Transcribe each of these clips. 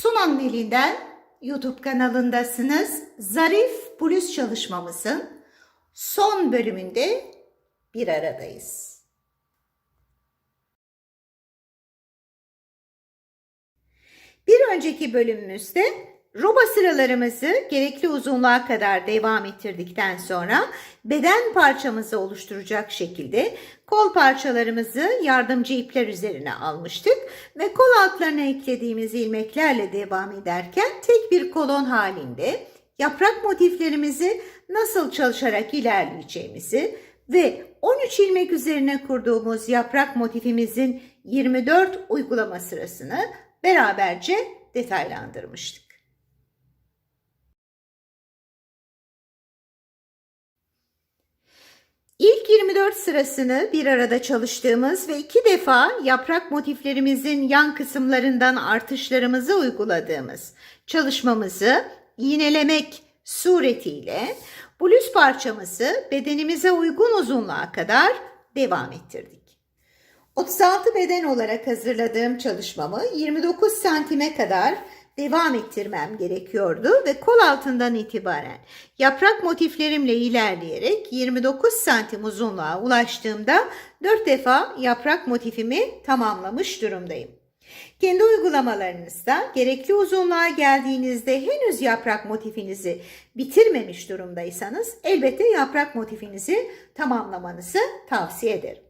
Sunan'ın elinden YouTube kanalındasınız. Zarif Bluz çalışmamızın son bölümünde bir aradayız. Bir önceki bölümümüzde roba sıralarımızı gerekli uzunluğa kadar devam ettirdikten sonra beden parçamızı oluşturacak şekilde kol parçalarımızı yardımcı ipler üzerine almıştık ve kol altlarına eklediğimiz ilmeklerle devam ederken tek bir kolon halinde yaprak motiflerimizi nasıl çalışarak ilerleyeceğimizi ve 13 ilmek üzerine kurduğumuz yaprak motifimizin 24 uygulama sırasını beraberce detaylandırmıştık. İlk 24 sırasını bir arada çalıştığımız ve iki defa yaprak motiflerimizin yan kısımlarından artışlarımızı uyguladığımız çalışmamızı iğnelemek suretiyle bluz parçamızı bedenimize uygun uzunluğa kadar devam ettirdik. 36 beden olarak hazırladığım çalışmamı 29 santime kadar devam ettirmem gerekiyordu ve kol altından itibaren yaprak motiflerimle ilerleyerek 29 santim uzunluğa ulaştığımda 4 defa yaprak motifimi tamamlamış durumdayım. Kendi uygulamalarınızda gerekli uzunluğa geldiğinizde henüz yaprak motifinizi bitirmemiş durumdaysanız elbette yaprak motifinizi tamamlamanızı tavsiye ederim.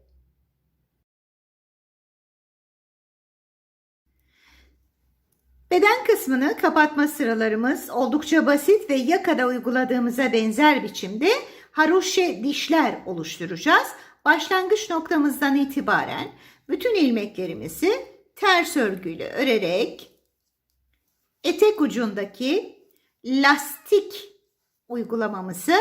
Beden kısmını kapatma sıralarımız oldukça basit ve yakada uyguladığımıza benzer biçimde haroşe dişler oluşturacağız. Başlangıç noktamızdan itibaren bütün ilmeklerimizi ters örgüyle örerek etek ucundaki lastik uygulamamızı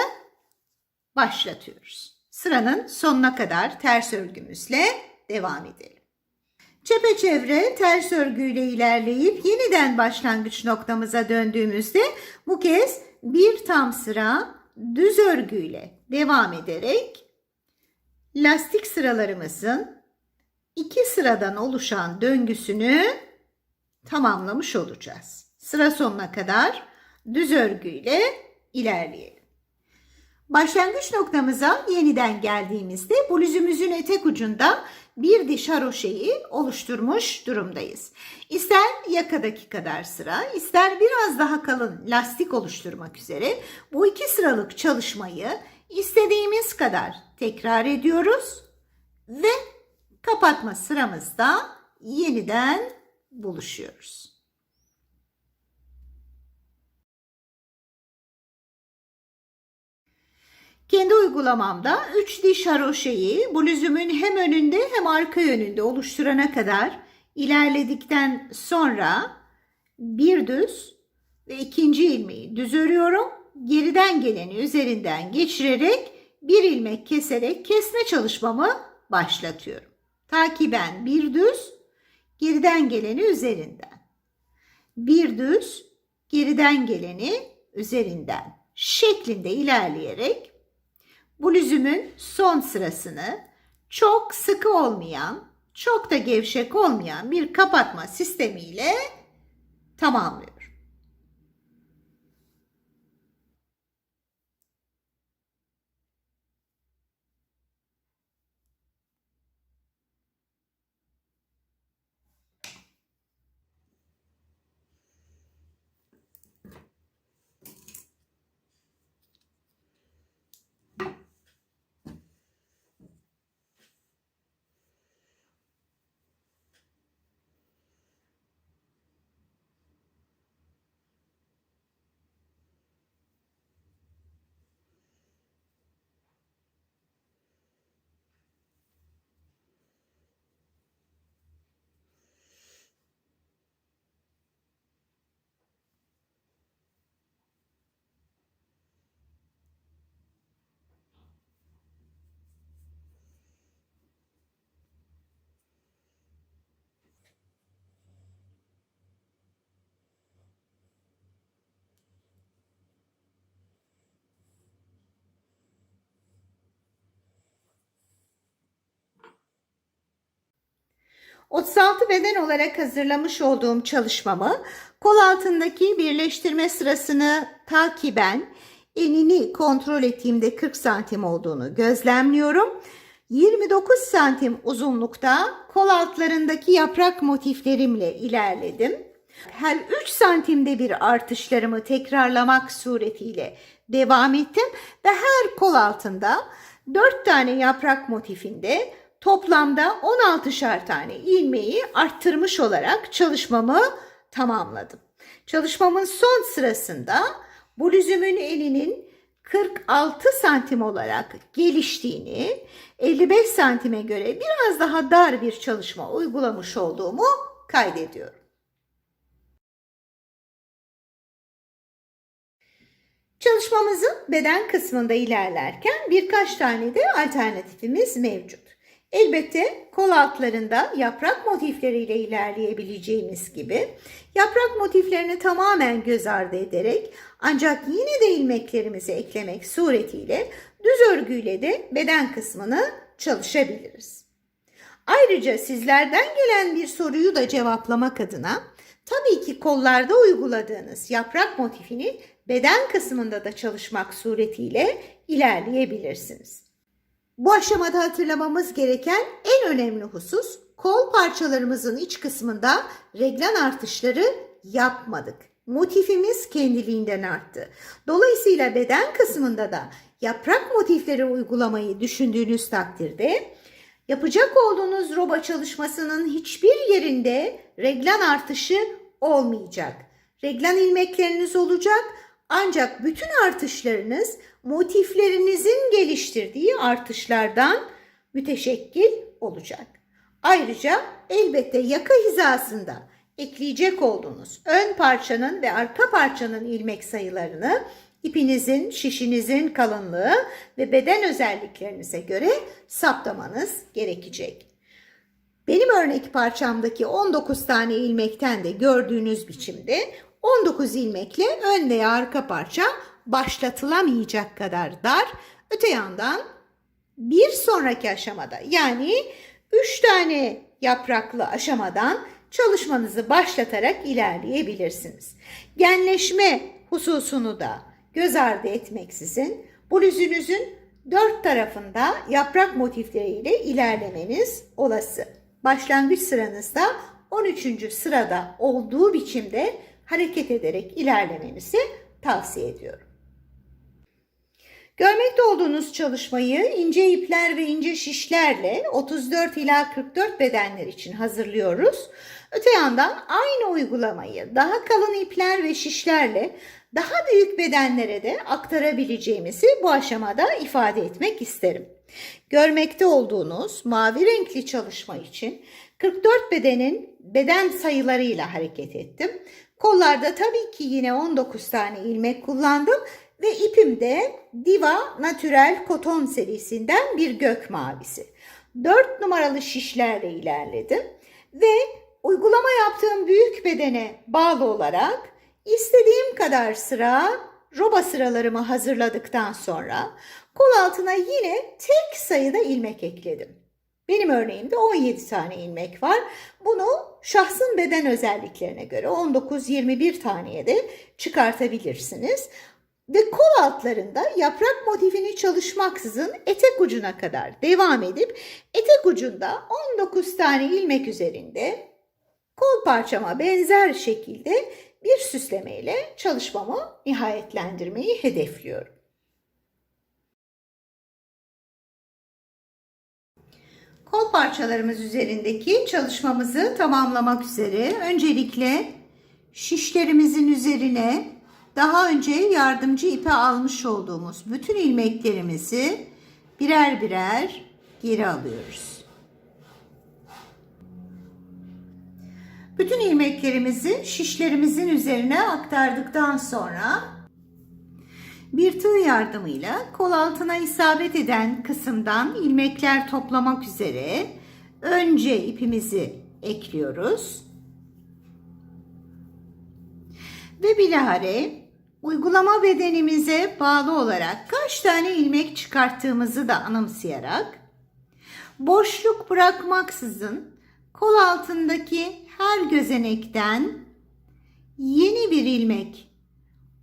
başlatıyoruz. Sıranın sonuna kadar ters örgümüzle devam edelim. Çepeçevre ters örgüyle ilerleyip yeniden başlangıç noktamıza döndüğümüzde bu kez bir tam sıra düz örgüyle devam ederek lastik sıralarımızın iki sıradan oluşan döngüsünü tamamlamış olacağız. Sıra sonuna kadar düz örgüyle ilerleyelim. Başlangıç noktamıza yeniden geldiğimizde bluzumuzun etek ucunda bir diş haroşeyi oluşturmuş durumdayız. İster yakadaki kadar sıra, ister biraz daha kalın lastik oluşturmak üzere bu iki sıralık çalışmayı istediğimiz kadar tekrar ediyoruz ve kapatma sıramızda yeniden buluşuyoruz. Kendi uygulamamda 3 diş haroşeyi bluzumun hem önünde hem arka yönünde oluşturana kadar ilerledikten sonra bir düz ve ikinci ilmeği düz örüyorum. Geriden geleni üzerinden geçirerek bir ilmek keserek kesme çalışmamı başlatıyorum. Takiben bir düz, geriden geleni üzerinden. Bir düz, geriden geleni üzerinden şeklinde ilerleyerek bluzümün son sırasını çok sıkı olmayan, çok da gevşek olmayan bir kapatma sistemiyle tamamlıyorum. ...36 beden olarak hazırlamış olduğum çalışmamı Kol altındaki birleştirme sırasını takiben enini kontrol ettiğimde 40 santim olduğunu gözlemliyorum. 29 santim uzunlukta kol altlarındaki yaprak motiflerimle ilerledim. Her 3 santimde bir artışlarımı tekrarlamak suretiyle devam ettim ve her kol altında 4 tane yaprak motifinde toplamda 16'şar tane ilmeği arttırmış olarak çalışmamı tamamladım. Çalışmamın son sırasında bluzümün elinin 46 santim olarak geliştiğini, 55 santime göre biraz daha dar bir çalışma uygulamış olduğumu kaydediyorum. Çalışmamızın beden kısmında ilerlerken birkaç tane de alternatifimiz mevcut. Elbette kol altlarında yaprak motifleriyle ilerleyebileceğimiz gibi yaprak motiflerini tamamen göz ardı ederek ancak yine de ilmeklerimizi eklemek suretiyle düz örgüyle de beden kısmını çalışabiliriz. Ayrıca sizlerden gelen bir soruyu da cevaplamak adına tabii ki kollarda uyguladığınız yaprak motifini beden kısmında da çalışmak suretiyle ilerleyebilirsiniz. Bu aşamada hatırlamamız gereken en önemli husus kol parçalarımızın iç kısmında reglan artışları yapmadık. Motifimiz kendiliğinden arttı. Dolayısıyla beden kısmında da yaprak motifleri uygulamayı düşündüğünüz takdirde yapacak olduğunuz roba çalışmasının hiçbir yerinde reglan artışı olmayacak. Reglan ilmekleriniz olacak ancak bütün artışlarınız motiflerinizin geliştirdiği artışlardan müteşekkil olacak. Ayrıca elbette yaka hizasında ekleyecek olduğunuz ön parçanın ve arka parçanın ilmek sayılarını ipinizin, şişinizin kalınlığı ve beden özelliklerinize göre saptamanız gerekecek. Benim örnek parçamdaki 19 tane ilmekten de gördüğünüz biçimde 19 ilmekle ön veya arka parça başlatılamayacak kadar dar. Öte yandan bir sonraki aşamada yani 3 tane yapraklı aşamadan çalışmanızı başlatarak ilerleyebilirsiniz. Genleşme hususunu da göz ardı etmeksizin bluzunuzun dört tarafında yaprak motifleriyle ilerlemeniz olası. Başlangıç sıranızda 13. sırada olduğu biçimde hareket ederek ilerlemenizi tavsiye ediyorum. Görmekte olduğunuz çalışmayı ince ipler ve ince şişlerle 34 ila 44 bedenler için hazırlıyoruz. Öte yandan aynı uygulamayı daha kalın ipler ve şişlerle daha büyük bedenlere de aktarabileceğimizi bu aşamada ifade etmek isterim. Görmekte olduğunuz mavi renkli çalışma için 44 bedenin beden sayılarıyla hareket ettim. Kollarda tabii ki yine 19 tane ilmek kullandım ve ipim de Diva Natural Koton serisinden bir gök mavisi. 4 numaralı şişlerle ilerledim ve uygulama yaptığım büyük bedene bağlı olarak istediğim kadar sıra roba sıralarımı hazırladıktan sonra kol altına yine tek sayıda ilmek ekledim. Benim örneğimde 17 tane ilmek var. Bunu şahsın beden özelliklerine göre 19-21 taneye de çıkartabilirsiniz. Ve kol altlarında yaprak motifini çalışmaksızın etek ucuna kadar devam edip etek ucunda 19 tane ilmek üzerinde kol parçama benzer şekilde bir süslemeyle çalışmamı nihayetlendirmeyi hedefliyorum. Kol parçalarımız üzerindeki çalışmamızı tamamlamak üzere öncelikle şişlerimizin üzerine daha önce yardımcı ipe almış olduğumuz bütün ilmeklerimizi birer birer geri alıyoruz. Bütün ilmeklerimizi şişlerimizin üzerine aktardıktan sonra bir tığ yardımıyla kol altına isabet eden kısımdan ilmekler toplamak üzere önce ipimizi ekliyoruz. Ve bilahare uygulama bedenimize bağlı olarak kaç tane ilmek çıkarttığımızı da anımsayarak boşluk bırakmaksızın kol altındaki her gözenekten yeni bir ilmek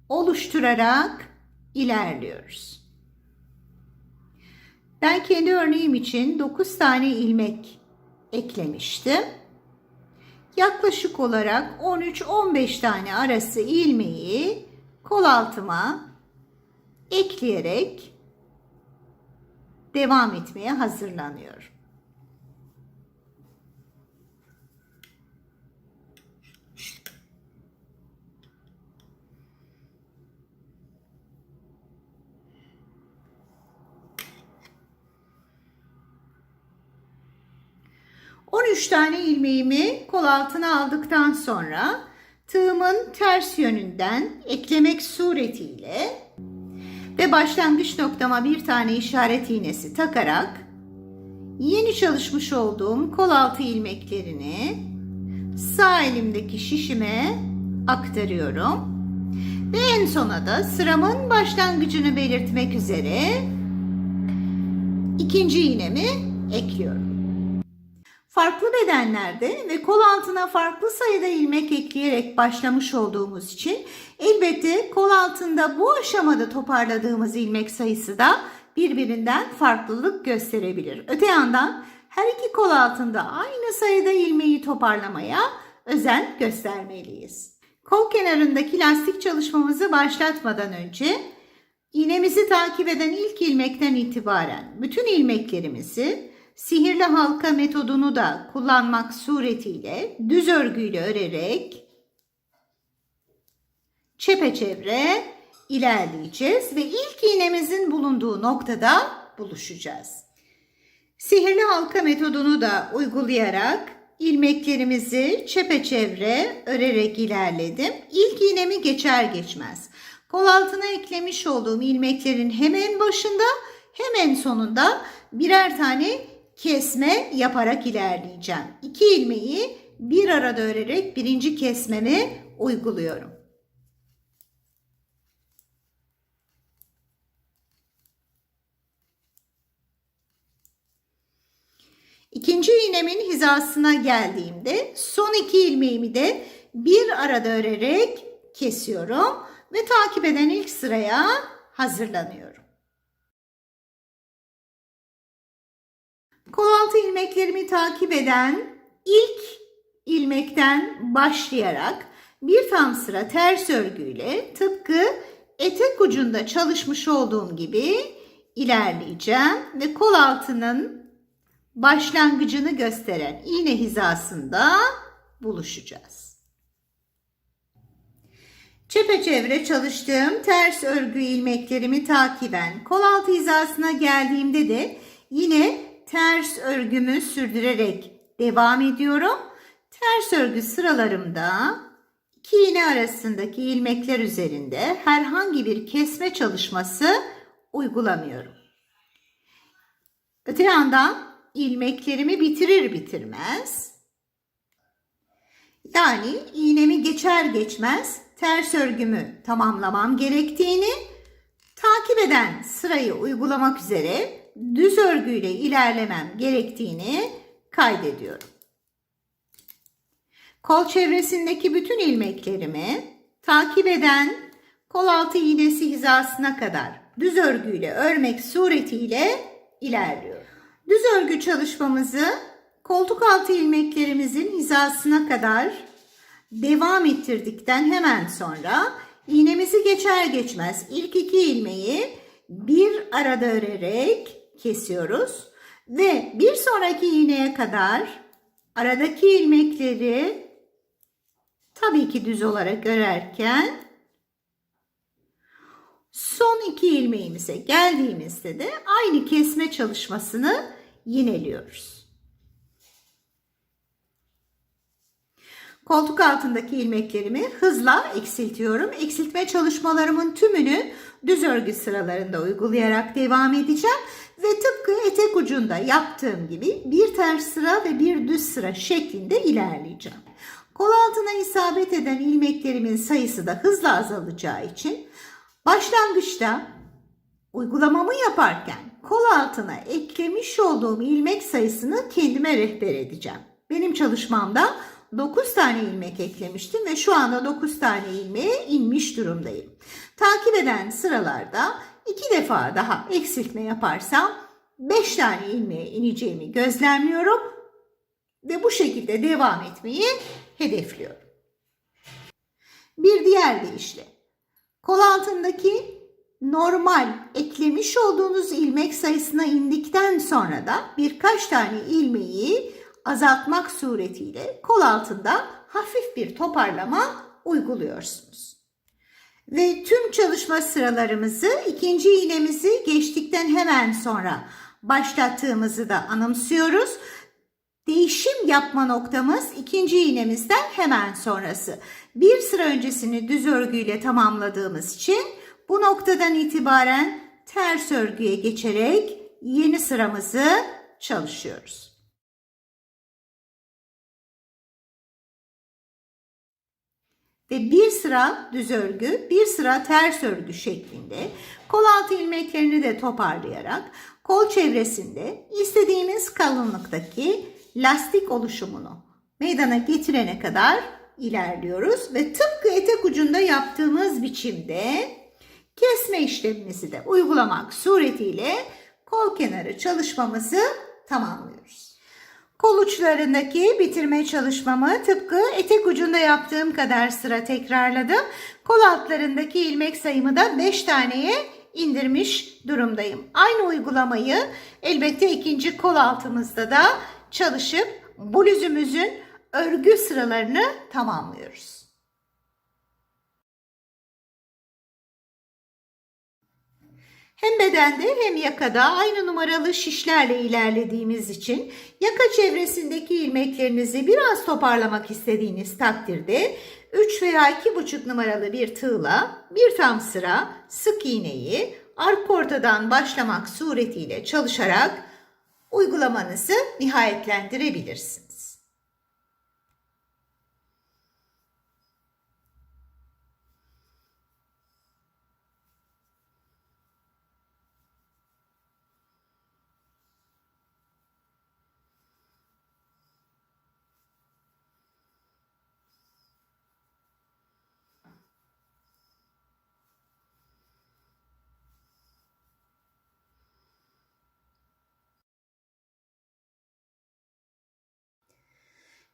oluşturarak ilerliyoruz. Ben kendi örneğim için 9 tane ilmek eklemiştim. Yaklaşık olarak 13-15 tane arası ilmeği kol altıma ekleyerek devam etmeye hazırlanıyorum. ...13 tane ilmeğimi kol altına aldıktan sonra... ...tığımın ters yönünden eklemek suretiyle... ...ve başlangıç noktama bir tane işaret iğnesi takarak... ...yeni çalışmış olduğum kol altı ilmeklerini... ...sağ elimdeki şişime aktarıyorum. Ve en sona da sıramın başlangıcını belirtmek üzere... ...ikinci iğnemi ekliyorum. Farklı bedenlerde ve kol altına farklı sayıda ilmek ekleyerek başlamış olduğumuz için elbette kol altında bu aşamada toparladığımız ilmek sayısı da birbirinden farklılık gösterebilir. Öte yandan her iki kol altında aynı sayıda ilmeği toparlamaya özen göstermeliyiz. Kol kenarındaki lastik çalışmamızı başlatmadan önce iğnemizi takip eden ilk ilmekten itibaren bütün ilmeklerimizi sihirli halka metodunu da kullanmak suretiyle düz örgüyle örerek çepeçevre ilerleyeceğiz ve ilk iğnemizin bulunduğu noktada buluşacağız. Sihirli halka metodunu da uygulayarak ilmeklerimizi çepeçevre örerek ilerledim. İlk iğnemi geçer geçmez kol altına eklemiş olduğum ilmeklerin hemen başında hemen sonunda birer tane kesme yaparak ilerleyeceğim. İki ilmeği bir arada örerek birinci kesmemi uyguluyorum. İkinci iğnemin hizasına geldiğimde son iki ilmeğimi de bir arada örerek kesiyorum ve takip eden ilk sıraya hazırlanıyorum. Kol altı ilmeklerimi takip eden ilk ilmekten başlayarak bir tam sıra ters örgüyle tıpkı etek ucunda çalışmış olduğum gibi ilerleyeceğim ve kol altının başlangıcını gösteren iğne hizasında buluşacağız. Çepeçevre çalıştığım ters örgü ilmeklerimi takiben kol altı hizasına geldiğimde de yine ters örgümü sürdürerek devam ediyorum. Ters örgü sıralarımda iki iğne arasındaki ilmekler üzerinde herhangi bir kesme çalışması uygulamıyorum. Öte yandan ilmeklerimi bitirir bitirmez yani iğnemi geçer geçmez ters örgümü tamamlamam gerektiğini takip eden sırayı uygulamak üzere düz örgüyle ilerlemem gerektiğini kaydediyorum. Kol çevresindeki bütün ilmeklerimi takip eden kol altı iğnesi hizasına kadar düz örgüyle örmek suretiyle ilerliyorum. Düz örgü çalışmamızı koltuk altı ilmeklerimizin hizasına kadar devam ettirdikten hemen sonra iğnemizi geçer geçmez ilk iki ilmeği bir arada örerek kesiyoruz ve bir sonraki iğneye kadar aradaki ilmekleri tabii ki düz olarak örerken son iki ilmeğimize geldiğimizde de aynı kesme çalışmasını yineliyoruz. Koltuk altındaki ilmeklerimi hızla eksiltiyorum. Eksiltme çalışmalarımın tümünü düz örgü sıralarında uygulayarak devam edeceğim. Ve tıpkı etek ucunda yaptığım gibi bir ters sıra ve bir düz sıra şeklinde ilerleyeceğim. Kol altına isabet eden ilmeklerimin sayısı da hızla azalacağı için başlangıçta uygulamamı yaparken kol altına eklemiş olduğum ilmek sayısını kendime rehber edeceğim. Benim çalışmamda 9 tane ilmek eklemiştim ve şu anda 9 tane ilmeğe inmiş durumdayım. Takip eden sıralarda 2 defa daha eksiltme yaparsam 5 tane ilmeğe ineceğimi gözlemliyorum ve bu şekilde devam etmeyi hedefliyorum. Bir diğer deyişle kol altındaki normal eklemiş olduğunuz ilmek sayısına indikten sonra da birkaç tane ilmeği azaltmak suretiyle kol altında hafif bir toparlama uyguluyorsunuz. Ve tüm çalışma sıralarımızı ikinci iğnemizi geçtikten hemen sonra başlattığımızı da anımsıyoruz. Değişim yapma noktamız ikinci iğnemizden hemen sonrası. Bir sıra öncesini düz örgüyle tamamladığımız için bu noktadan itibaren ters örgüye geçerek yeni sıramızı çalışıyoruz. Ve bir sıra düz örgü, bir sıra ters örgü şeklinde kol altı ilmeklerini de toparlayarak kol çevresinde istediğimiz kalınlıktaki lastik oluşumunu meydana getirene kadar ilerliyoruz ve tıpkı etek ucunda yaptığımız biçimde kesme işlemimizi de uygulamak suretiyle kol kenarı çalışmamızı tamamlıyoruz. Kol uçlarındaki bitirme çalışmamı tıpkı etek ucunda yaptığım kadar sıra tekrarladım. Kol altlarındaki ilmek sayımı da 5 taneye indirmiş durumdayım. Aynı uygulamayı elbette ikinci kol altımızda da çalışıp bluzumuzun örgü sıralarını tamamlıyoruz. Hem bedende hem yakada aynı numaralı şişlerle ilerlediğimiz için yaka çevresindeki ilmeklerinizi biraz toparlamak istediğiniz takdirde 3 veya 2,5 numaralı bir tığla bir tam sıra sık iğneyi arka ortadan başlamak suretiyle çalışarak uygulamanızı nihayetlendirebilirsiniz.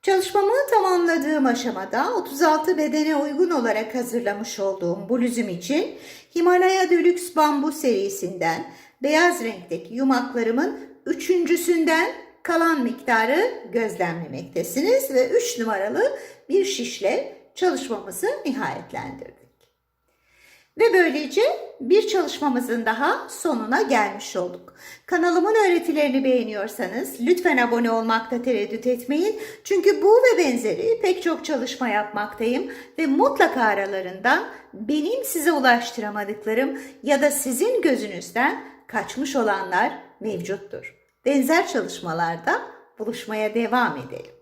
Çalışmamı tamamladığım aşamada 36 bedene uygun olarak hazırlamış olduğum bluzum için Himalaya Deluxe Bambu serisinden beyaz renkteki yumaklarımın üçüncüsünden kalan miktarı gözlemlemektesiniz ve 3 numaralı bir şişle çalışmamızı nihayetlendirdik. Ve böylece bir çalışmamızın daha sonuna gelmiş olduk. Kanalımın öğretilerini beğeniyorsanız lütfen abone olmakta tereddüt etmeyin. Çünkü bu ve benzeri pek çok çalışma yapmaktayım ve mutlaka aralarından benim size ulaştıramadıklarım ya da sizin gözünüzden kaçmış olanlar mevcuttur. Benzer çalışmalarda buluşmaya devam edelim.